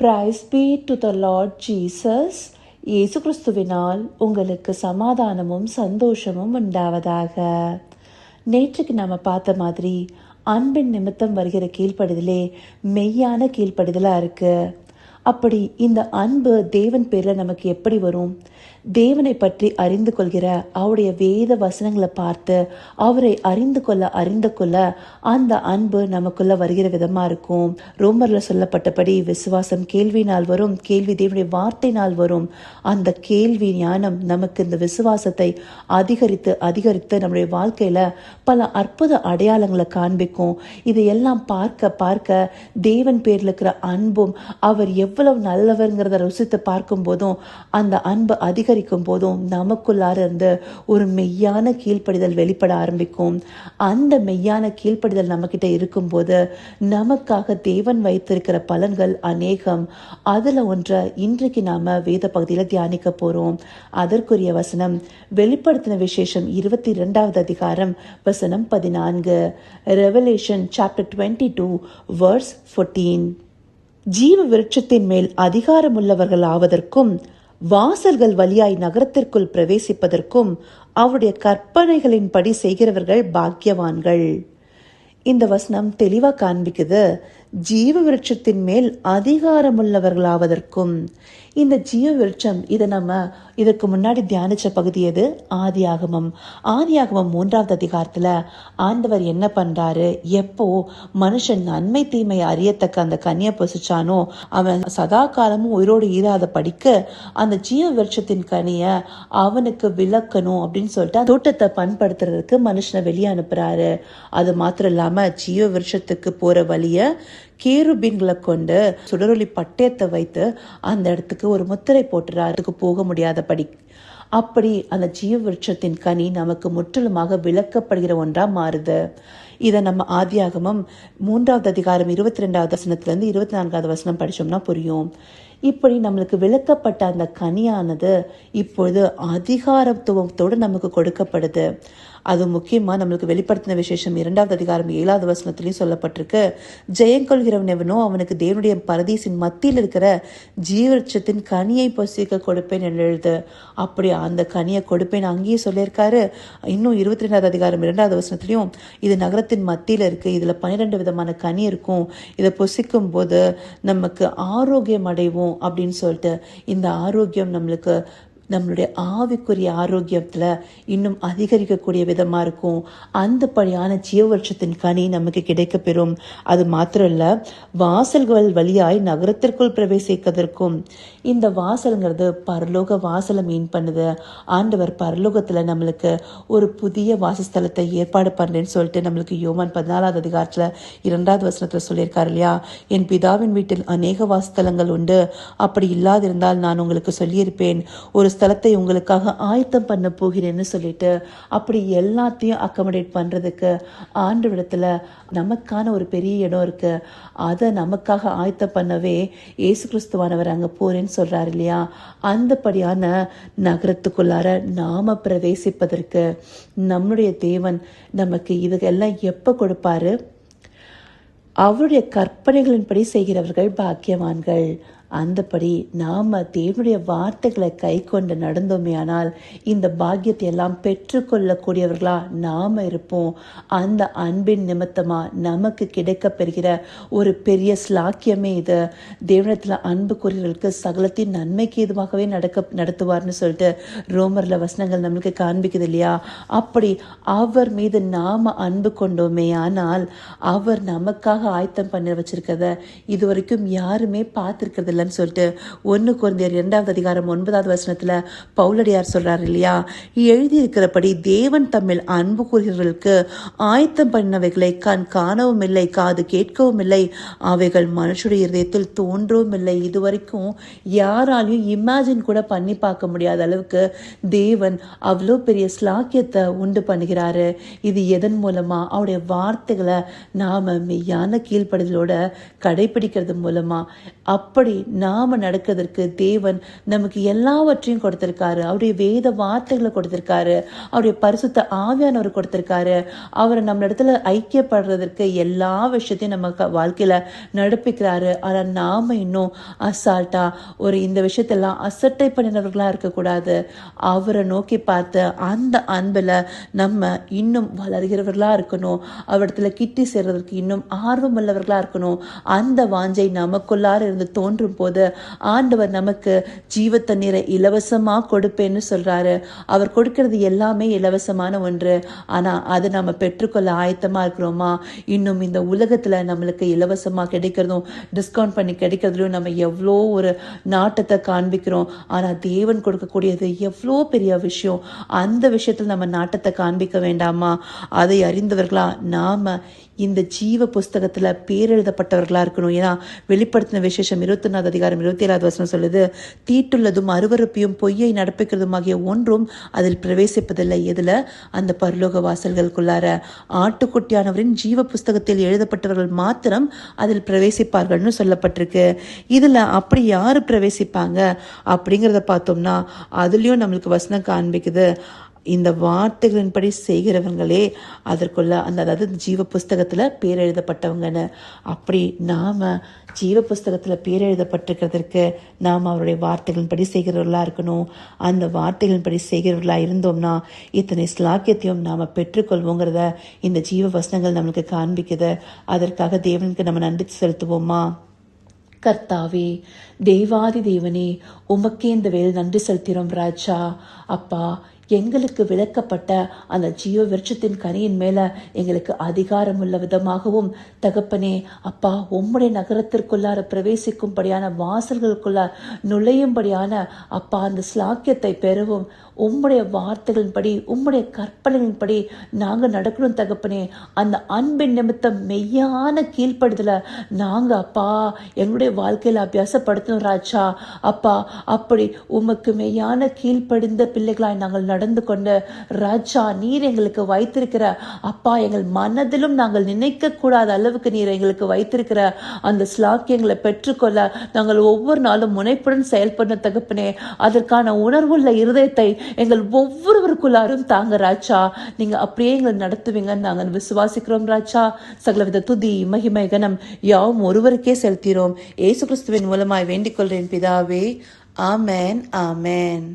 Praise be to the Lord Jesus இயேசு கிறிஸ்துவினால் உங்களுக்கு சமாதானமும் சந்தோஷமும் உண்டாவதாக. நேற்றுக்கு நம்ம பார்த்த மாதிரி அன்பின் நிமித்தம் வருகிற கீழ்ப்படுதலே மெய்யான கீழ்ப்படுதலாக இருக்குது அப்படி இந்த அன்பு தேவன் பேரில் நமக்கு எப்படி வரும்? தேவனை பற்றி அறிந்து கொள்கிற அவருடைய வேத வசனங்களை பார்த்து அவரை அறிந்து கொள்ள அறிந்து கொள்ள அந்த அன்பு நமக்குள்ள வருகிற விதமா இருக்கும். ரோமர்ல சொல்லப்பட்டபடி விசுவாசம் கேள்வினால் வரும் கேள்வி தேவனுடைய வார்த்தையினால் வரும். அந்த கேள்வி ஞானம் நமக்கு இந்த விசுவாசத்தை அதிகரித்து அதிகரித்து நம்முடைய வாழ்க்கையில பல அற்புத அடையாளங்களை காண்பிக்கும். இதையெல்லாம் பார்க்க பார்க்க தேவன் பேர்ல இருக்கிற அன்பும் அவர் எவ்வளவு நல்லவருங்கிறத ருசித்து பார்க்கும் போதும் அந்த அன்பு அதிகரிக்கும் போதும் நமக்குள்ளார இருந்து ஒரு மெய்யான கீழ்ப்படிதல் வெளிப்பட ஆரம்பிக்கும். அந்த மெய்யான கீழ்ப்படிதல் நம்மக்கிட்ட இருக்கும்போது நமக்காக தேவன் வைத்திருக்கிற பலன்கள் அநேகம். அதில் ஒன்றை இன்றைக்கு நாம் வேத பகுதியில் தியானிக்க போகிறோம் அதற்குரிய வசனம் வெளிப்படுத்தின விசேஷம் இருபத்தி ரெண்டாவது அதிகாரம் வசனம் பதினான்கு. Revelation chapter twenty two verse fourteen ஜீவ விருட்சத்தின் மேல் அதிகாரமுள்ளவர்கள் ஆவதற்கும் வாசல்கள் வழியாய் நகரத்திற்குள் பிரவேசிப்பதற்கும் அவருடைய கற்பனைகளின்படி செய்கிறவர்கள் பாக்கியவான்கள். இந்த வசனம் தெளிவா காண்பிக்குது. ஜீவ விருட்சத்தின் மேல் அதிகாரமுள்ளவர்களாவதற்கும் இந்த ஜீவ விருட்சம் இதை நம்ம இதற்கு முன்னாடி தியானிச்ச பகுதி எது? ஆதி ஆகவம் மூன்றாவது அதிகாரத்தில் ஆண்டவர் என்ன பண்றாரு? எப்போ மனுஷன் நன்மை தீமை அறியத்தக்க அந்த கன்னியை பொசிச்சானோ அவன் சதா காலமும் உயிரோடு ஈராத படிக்க அந்த ஜீவ விருட்சத்தின் கனியை அவனுக்கு விளக்கணும் அப்படின்னு சொல்லிட்டு தோட்டத்தை பண்படுத்துறதுக்கு மனுஷனை வெளியே அனுப்புறாரு. அது மாத்திரம் இல்லாம ஜீவ விருட்சத்துக்கு போற வழிய கேருபின்களை கொண்டு சுடரொளி பட்டயத்தை வைத்து அந்த இடத்துக்கு ஒரு முத்திரை போட்டுறாரு. அதுக்கு போக முடியாதபடி. அப்படி அந்த ஜீவ விருட்சத்தின் கனி நமக்கு முற்றிலுமாக விளக்கப்படுகிற ஒன்றா மாறுது. இதை நம்ம ஆதியாகமம் மூன்றாவது அதிகாரம் இருபத்தி ரெண்டாவது வசனத்துலேருந்து இருபத்தி நான்காவது வசனம் படிச்சோம்னா புரியும். இப்படி நம்மளுக்கு விளக்கப்பட்ட அந்த கனியானது இப்பொழுது அதிகாரத்துவத்தோடு நமக்கு கொடுக்கப்படுது. அது முக்கியமாக நம்மளுக்கு வெளிப்படுத்தின விசேஷம் இரண்டாவது அதிகாரம் ஏழாவது வசனத்திலையும் சொல்லப்பட்டிருக்கு. ஜெயங்கொள்கிறவன் எவனோ அவனுக்கு தேவனுடைய பரதீசின் மத்தியில் இருக்கிற ஜீவட்சத்தின் கனியை பொசிக்க கொடுப்பேன் என்று எழுது. அப்படி அந்த கனியை கொடுப்பேன் அங்கேயே சொல்லியிருக்காரு. இன்னும் இருபத்தி ரெண்டாவது அதிகாரம் இரண்டாவது வசனத்திலையும் இது நகரத்தின் மத்தியில் இருக்கு. இதுல பன்னிரெண்டு விதமான கனி இருக்கும். இதை பொசிக்கும் போது நமக்கு ஆரோக்கியம் அடைவோம் அப்படின்னு சொல்லிட்டு இந்த ஆரோக்கியம் நம்மளுக்கு நம்மளுடைய ஆவிக்குரிய ஆரோக்கியத்தில் இன்னும் அதிகரிக்கக்கூடிய விதமாக இருக்கும். அந்த படியான ஜீவவருஷத்தின் கனி நமக்கு கிடைக்கப்பெறும். அது மாத்திரம் இல்லை வாசல்கள் வழியாய் நகரத்திற்குள் பிரவேசிக்கிறதற்கும் இந்த வாசல்ங்கிறது பரலோக வாசலை மீன் பண்ணுது. ஆண்டவர் பரலோகத்தில் நம்மளுக்கு ஒரு புதிய வாசஸ்தலத்தை ஏற்பாடு பண்ணுறேன்னு சொல்லிட்டு நம்மளுக்கு யோமான் பதினாலாவது அதிகாரத்தில் இரண்டாவது வசனத்தில் சொல்லியிருக்காரு இல்லையா? என் பிதாவின் வீட்டில் அநேக வாசஸ்தலங்கள் உண்டு. அப்படி இல்லாதிருந்தால் நான் உங்களுக்கு சொல்லியிருப்பேன். ஒரு ஸ்தலத்தை உங்களுக்காக ஆயத்தம் பண்ண போகிறேன்னு சொல்லிட்டு அப்படி எல்லாத்தையும் அக்கமடேட் பண்ணுறதுக்கு ஆண்டு விடத்தில் நமக்கான ஒரு பெரிய இடம் இருக்கு. அதை நமக்காக ஆயத்தம் பண்ணவே இயேசு கிறிஸ்துவானவர் அங்கே போகிறேன்னு சொல்றாரு இல்லையா? அந்தபடியான நகரத்துக்குள்ளார நாம பிரவேசிப்பதற்கு நம்முடைய தேவன் நமக்கு இதுக்கெல்லாம் எப்போ கொடுப்பாரு? அவருடைய கற்பனைகளின்படி செய்கிறவர்கள் பாக்கியவான்கள். அந்தபடி நாம் தேவனுடைய வார்த்தைகளை கை கொண்டு நடந்தோமே ஆனால் இந்த பாக்கியத்தை எல்லாம் பெற்றுக்கொள்ளக்கூடியவர்களாக நாம் இருப்போம். அந்த அன்பின் நிமித்தமாக நமக்கு கிடைக்கப்பெறுகிற ஒரு பெரிய ஸ்லாக்கியமே இது. தேவனத்தில் அன்புக்குரியவர்களுக்கு சகலத்தின் நன்மைக்கு இதுவாகவே நடக்க நடத்துவார்னு சொல்லிட்டு ரோமரில் வசனங்கள் நம்மளுக்கு காண்பிக்குது இல்லையா? அப்படி அவர் மீது நாம் அன்பு கொண்டோமே ஆனால் அவர் நமக்காக ஆயத்தம் பண்ணி வச்சிருக்கிறத இது வரைக்கும் யாருமே பார்த்துருக்கிறது இல்லைன்னு சொல்லிட்டு ஒன்று குழந்தையர் இரண்டாவது அதிகாரம் ஒன்பதாவது வசனத்தில் பவுலடியார் சொல்றார் இல்லையா? எழுதியிருக்கிறபடி தேவன் தம்மில் அன்பு கூறுகிறவர்களுக்கு ஆயத்தம் பண்ணவைகளை கண் காணவும் இல்லை காது கேட்கவும் இல்லை. அவைகள் மனுஷுடைய இதயத்தில் தோன்றவும் இல்லை. இதுவரைக்கும் யாராலையும் இமேஜின் கூட பண்ணி பார்க்க முடியாத அளவுக்கு தேவன் அவ்வளோ பெரிய ஸ்லாக்கியத்தை உண்டு பண்ணுகிறாரு. இது எதன் மூலமா? அவருடைய வார்த்தைகளை நாம மெய்யான கீழ்ப்படுதலோட கடைபிடிக்கிறது மூலமா. அப்படி நாம் நடக்கிறதற்கு தேவன் நமக்கு எல்லாவற்றையும் கொடுத்துருக்காரு. அவருடைய வேத வார்த்தைகளை கொடுத்துருக்காரு. அவருடைய பரிசுத்த ஆவியானவர் கொடுத்துருக்காரு. அவரை நம்ம இடத்துல ஐக்கியப்படுறதற்கு எல்லா விஷயத்தையும் நம்ம வாழ்க்கையில் நடப்பிக்கிறாரு. ஆனால் நாம் இன்னும் அசால்ட்டாக ஒரு இந்த விஷயத்தெல்லாம் அசட்டை பண்ணினவர்களாக இருக்கக்கூடாது. அவரை நோக்கி பார்த்து அந்த அன்பில் நம்ம இன்னும் வளர்கிறவர்களாக இருக்கணும். அவரிடத்துல கிட்டி சேர்றதற்கு இன்னும் ஆர்வம் உள்ளவர்களாக இருக்கணும். அந்த வாஞ்சை நமக்குள்ளார இருந்து தோன்றும் போது ஆண்டவர் நமக்கு ஜீவ தண்ணீரை இலவசமாக கொடுப்பேன்னு சொல்கிறாரு அவர் கொடுக்கிறது எல்லாமே இலவசமான ஒன்று. ஆனால் அதை நம்ம பெற்றுக்கொள்ள ஆயத்தமாக இருக்கிறோமா? இன்னும் இந்த உலகத்தில் நம்மளுக்கு இலவசமாக கிடைக்கிறதும் டிஸ்கவுண்ட் பண்ணி கிடைக்கிறதுலையும் நம்ம எவ்வளோ ஒரு நாட்டத்தை காண்பிக்கிறோம். ஆனால் தேவன் கொடுக்கக்கூடியது எவ்வளோ பெரிய விஷயம். அந்த விஷயத்தில் நம்ம நாட்டத்தை காண்பிக்க வேண்டாமா? அதை அறிந்தவர்களா நாம் இந்த ஜீவ புஸ்தகத்தில் பேர் எழுதப்பட்டவர்களாக இருக்கணும். ஏன்னா வெளிப்படுத்தின விசேஷம் இருபத்தி நாலு அதிகாரம் இருபத்தி ஏழாவது வசனம் சொல்லுது தீட்டுள்ளதும் அருவருப்பையும் பொய்யை நடப்பிக்கிறதுமாகிய ஒன்றும் அதில் பிரவேசிப்பதில்லை. எதில்? அந்த பரலோக வாசல்களுக்குள்ளார. ஆட்டுக்குட்டியானவரின் ஜீவ புஸ்தகத்தில் எழுதப்பட்டவர்கள் மாத்திரம் அதில் பிரவேசிப்பார்கள்னு சொல்லப்பட்டிருக்கு. இதில் அப்படி யார் பிரவேசிப்பாங்க? அப்படிங்கிறத பார்த்தோம்னா அதுலேயும் நம்மளுக்கு வசனம் காண்பிக்குது. இந்த வார்த்தைகளின்படி செய்கிறவங்களே அதற்குள்ள அந்த அதாவது ஜீவ புஸ்தகத்தில் பேர் எழுதப்பட்டவங்கன்னு. அப்படி நாம் ஜீவ புஸ்தகத்தில் பேர் எழுதப்பட்டிருக்கிறதற்கு நாம் அவருடைய வார்த்தைகளின்படி செய்கிறவர்களாக இருக்கணும். அந்த வார்த்தைகளின்படி செய்கிறவர்களாக இருந்தோம்னா இத்தனை ஸ்லாக்கியத்தையும் நாம் பெற்றுக்கொள்வோங்கிறத இந்த ஜீவ வசனங்கள் நம்மளுக்கு காண்பிக்குது. அதற்காக தேவனுக்கு நம்ம நன்றி செலுத்துவோமா? கர்த்தாவே தேவாதி தேவனே உமக்கே இந்த வேலை நன்றி செலுத்திறோம் ராஜா. அப்பா எங்களுக்கு விளக்கப்பட்ட அந்த ஜீவ விருட்சத்தின் கனியின் மேல எங்களுக்கு அதிகாரம் உள்ள விதமாகவும் தகப்பனே அப்பா உம்முடைய நகரத்திற்குள்ளார பிரவேசிக்கும்படியான வாசல்களுக்குள்ள நுழையும்படியான அப்பா அந்த ஸ்லாக்கியத்தை பெறவும் உம்முடைய வார்த்தைகளின்படி உம்முடைய கற்பனைகளின்படி நாங்கள் நடக்கணும் தகப்பனே. அந்த அன்பின் நிமித்தம் மெய்யான கீழ்ப்படுதல நாங்கள் அப்பா எங்களுடைய வாழ்க்கையில் அபியாசப்படுத்தணும் ராஜா. அப்பா அப்படி உமக்கு மெய்யான கீழ்ப்படிந்த பிள்ளைகளாய் நாங்கள் நடந்து கொண்டு ராஜா நீர் எங்களுக்கு வைத்திருக்கிற அப்பா எங்கள் மனதிலும் நாங்கள் நினைக்க கூடாத அளவுக்கு நீர் எங்களுக்கு வைத்திருக்கிற அந்த ஸ்லாக்கியங்களை பெற்றுக்கொள்ள நாங்கள் ஒவ்வொரு நாளும் முனைப்புடன் செயல்படும் தகப்பனே அதற்கான உணர்வுள்ள இருதயத்தை எங்கள் ஒவ்வொருவருக்குள்ளாரும் தாங்க ராஜா. நீங்க அப்படியே எங்களை நடத்துவீங்கன்னு நாங்கள் விசுவாசிக்கிறோம் ராஜா. சகலவித துதி மகிமை கனம் யாவும் ஒருவருக்கே செலுத்திறோம் ஏசு கிறிஸ்துவின் மூலமாய் வேண்டிக் கொள்றேன் பிதாவே. ஆமேன் ஆமேன்.